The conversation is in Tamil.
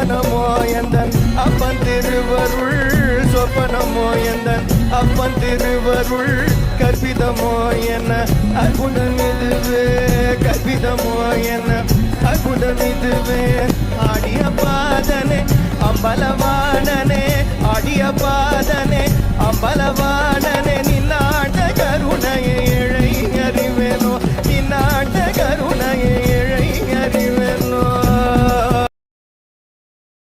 சொப்பனமோ எந்தன்? அப்பன் திருவருள் சொப்பனமோ எந்தன்? அப்பன் திருவருள் கற்பிதமோ என்ன? அற்புதம் இதுவே கற்பிதமோ என்ன? அற்புதம் இதுவே